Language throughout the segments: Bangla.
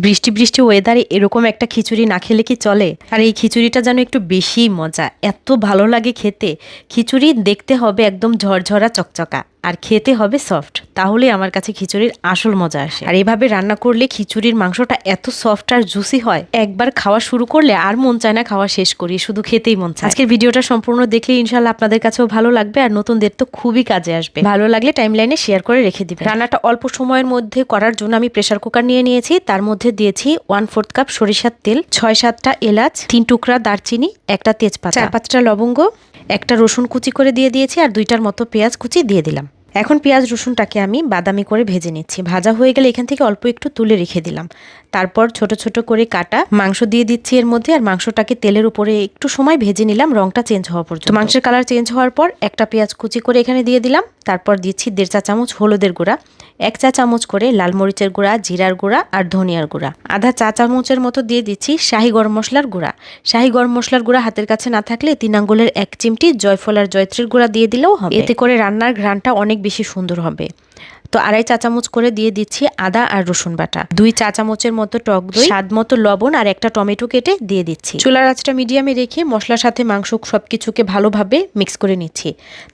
বৃষ্টি বৃষ্টি ওয়েদারে এরকম একটা খিচুড়ি না খেলে কি চলে? আর এই খিচুড়িটা যেন একটু বেশি মজা। এত ভালো লাগে খেতে। খিচুড়ি দেখতে হবে একদম ঝরঝরা চকচকা। আর খেতে হবে সফট তাহলে আমার কাছে খিচুড়ির আসল মজা আসে। আর এভাবে রান্না করলে খিচুড়ির মাংসটা এত সফট আর জুসি হয়, একবার খাওয়া শুরু করলে আর মন চায় না খাওয়া শেষ করি, শুধু খেতেই মন চায়। আজকের ভিডিওটা সম্পূর্ণ দেখলে ইনশাল্লাহ আপনাদের কাছেও ভালো লাগবে আর নতুনদের তো খুবই কাজে আসবে। ভালো লাগলে টাইম লাইনে শেয়ার করে রেখে দিবেন। রান্নাটা অল্প সময়ের মধ্যে করার জন্য আমি প্রেশার কুকার নিয়ে নিয়েছি, তার মধ্যে দিয়েছি ওয়ান ফোর্থ কাপ সরিষার তেল ছয় সাতটা এলাচ, তিন টুকরা দারচিনি, একটা তেজপাতা, চার পাঁচটা লবঙ্গ, একটা রসুন কুচি করে দিয়ে দিয়েছি আর দুইটার মতো পেঁয়াজ কুচি দিয়ে দিলাম। এখন পেঁয়াজ, রসুনটাকে আমি বাদামি করে ভেজে নিচ্ছি। ভাজা হয়ে গেলে এখান থেকে অল্প একটু তুলে রেখে দিলাম। তারপর ছোট ছোট করে কাটা মাংস দিয়ে দিচ্ছি এর মধ্যে আর মাংসটাকে তেলের উপরে একটু সময় ভেজে নিলাম, রংটা চেঞ্জ হওয়া পর্যন্ত। মাংসের কালার চেঞ্জ হওয়ার পর একটা পেঁয়াজ কুচি করে এখানে দিয়ে দিলাম। তারপর দিচ্ছি দেড় চা চামচ হলুদের গুঁড়া, এক চা চামচ করে লাল মরিচের গুঁড়া, জিরার গুঁড়া আর ধনিয়ার গুঁড়া। আধা চা চামচের মতো দিয়ে দিচ্ছি শাহি গরম মশলার গুঁড়া। শাহি গরম মশলার গুঁড়া হাতের কাছে না থাকলে তিন আঙ্গুলের এক চিমটি জয়ফল আর জয়ত্রীর গুঁড়া দিয়ে দিলেও হবে। এতে করে রান্নার ঘ্রাণটা অনেক বেশি সুন্দর হবে। তো আড়াই চা চামচ করে দিয়ে দিচ্ছি আদা আর রসুন বাটা। দুই চা চামচের মতো টক দই স্বাদ মতো লবণ আর একটা টমেটো কেটে দিয়ে দিচ্ছি। চুলার আঁচটা মিডিয়ামে রেখে মশলার সাথে মাংস সবকিছুকে ভালোভাবে মিক্স করে নিচ্ছি।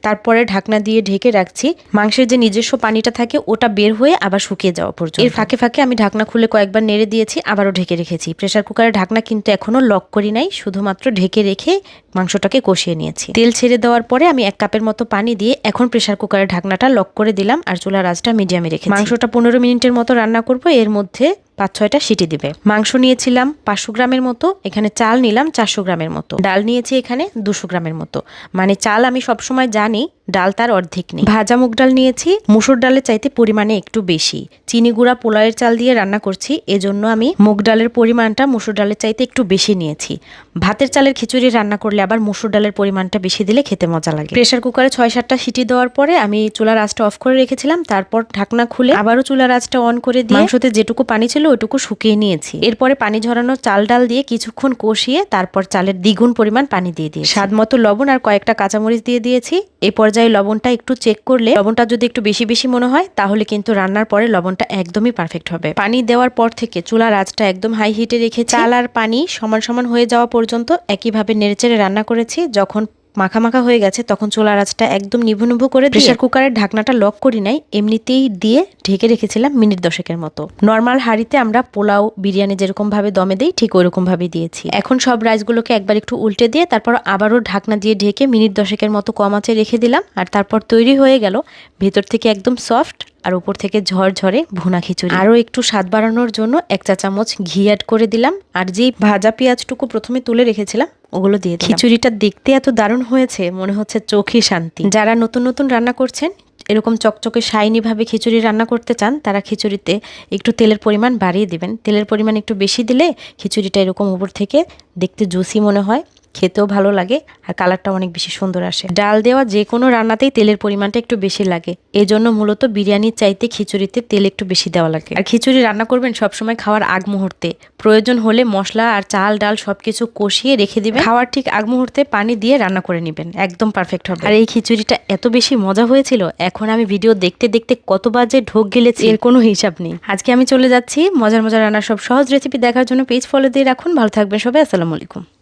তারপরে ঢাকনা দিয়ে ঢেকে রাখছি। মাংসের যে নিজস্ব পানিটা থাকে ওটা বের হয়ে আবার শুকিয়ে যাওয়া পর্যন্ত। এর ফাঁকে ফাঁকে আমি ঢাকনা খুলে কয়েকবার নেড়ে দিয়েছি আবারও ঢেকে রেখেছি। প্রেসার কুকারের ঢাকনা কিন্তু এখনও লক করি নাই শুধুমাত্র ঢেকে রেখে মাংসটাকে কষিয়ে নিয়েছি। তেল ছেড়ে দেওয়ার পরে আমি এক কাপের মতো পানি দিয়ে এখন প্রেসার কুকারের ঢাকনাটা লক করে দিলাম আর চুলার আঁচটা মিডিয়ামে রেখে মাংসটা পনেরো মিনিটের মতো রান্না করব, এর মধ্যে পাঁচ ছয়টা সিটি দিবে। মাংস নিয়েছিলাম পাঁচশো গ্রামের মতো, এখানে চাল নিলাম চারশো গ্রামের মতো। ডাল নিয়েছি এখানে দুশো গ্রামের মতো। মানে চাল আমি সবসময় জানি ডাল তার অর্ধেক নেই। ভাজা মুগ ডাল নিয়েছি, মুসুর ডালের চাইতে পরিমাণে একটু বেশি। চিনি গুঁড়া পোলাওয়ের চাল দিয়ে রান্না করছি, এজন্য আমি মুগ ডালের পরিমাণটা মুসুর ডালের চাইতে একটু বেশি নিয়েছি। ভাতের চালের খিচুড়ি রান্না করলে আবার মুসুর ডালের পরিমাণটা বেশি দিলে খেতে মজা লাগে। প্রেসার কুকারে ছয় সাতটা সিটি দেওয়ার পরে আমি চুলার আঁচটা অফ করে রেখেছিলাম, তারপর ঢাকনা খুলে আবারও চুলার আঁচটা অন করে দিয়ে মাংসতে যেটুকু পানি ছিল ওইটুকু শুকিয়ে নিয়েছি। এরপরে পানি ঝরানো চাল ডাল দিয়ে কিছুক্ষণ কষিয়ে তারপর চালের দ্বিগুণ পরিমাণ পানি দিয়ে দিয়ে স্বাদ মতো লবণ আর কয়েকটা কাঁচামরিচ দিয়ে দিয়েছি। এই পর্যায়ে লবণটা একটু চেক করলে লবণটা যদি একটু বেশি বেশি মনে হয় তাহলে কিন্তু রান্নার পরে লবণটা একদমই পারফেক্ট হবে। পানি দেওয়ার পর থেকে চুলার আঁচটা একদম হাই হিটে রেখে চাল আর পানি সমান সমান হয়ে যাওয়া পর্যন্ত একইভাবে নেড়েচেড়ে রান্না করেছি। যখন মাখা মাখা হয়ে গেছে, তখন চোলা আঁচটা একদম নিভু নিভু করে প্রেসার কুকারের ঢাকনাটা লক করি নাই, এমনিতেই দিয়ে ঢেকে রেখেছিলাম মিনিট দশেকের মতো। নর্মাল হাঁড়িতে আমরা পোলাও, বিরিয়ানি যেরকম ভাবে দমে দেই, ঠিক ওরকম ভাবে দিয়েছি। এখন সব রাইসগুলোকে একবার একটু উল্টে দিয়ে তারপর আবারও ঢাকনা দিয়ে ঢেকে মিনিট দশেকের মতো কম আঁচে রেখে দিলাম, আর তারপর তৈরি হয়ে গেল, ভেতর থেকে একদম সফট আর উপর থেকে ঝরঝরে ভুনা খিচুড়ি। আরও একটু স্বাদ বাড়ানোর জন্য এক চা চামচ ঘি অ্যাড করে দিলাম। আর যেই ভাজা পেঁয়াজটুকু প্রথমে তুলে রেখেছিলাম, ওগুলো দিয়ে খিচুড়িটা দেখতে এত দারুণ হয়েছে, মনে হচ্ছে চোখে শান্তি। যারা নতুন নতুন রান্না করছেন, এরকম চকচকে শাইনি ভাবে খিচুড়ি রান্না করতে চান, তারা খিচুড়িতে একটু তেলের পরিমাণ বাড়িয়ে দিবেন। তেলের পরিমাণ একটু বেশি দিলে খিচুড়িটা এরকম উপর থেকে দেখতে জুসি মনে হয়। খেতেও ভালো লাগে আর কালারটা অনেক বেশি সুন্দর আসে। ডাল দেওয়া যে কোনো রান্নাতেই তেলের পরিমাণটা একটু বেশি লাগে। এই জন্য মূলত বিরিয়ানির চাইতে খিচুড়িতে তেল একটু বেশি দেওয়া লাগে। আর খিচুড়ি রান্না করবেন সবসময় খাওয়ার আগ মুহূর্তে। প্রয়োজন হলে মশলা আর চাল, ডাল সবকিছু কষিয়ে রেখে দিবেন। খাওয়ার ঠিক আগ মুহূর্তে পানি দিয়ে রান্না করে নেবেন। একদম পারফেক্ট হবে। আর এই খিচুড়িটা এত বেশি মজা হয়েছিল, এখন আমি ভিডিও দেখতে দেখতে কতবার যে ঢোক গেলেছি, এর কোনো হিসাব নেই। আজকে আমি চলে যাচ্ছি, মজার মজার রান্নার সব সহজ রেসিপি দেখার জন্য পেজ ফলো দিয়ে রাখুন। ভালো থাকবেন সবাই, আসসালামু আলাইকুম।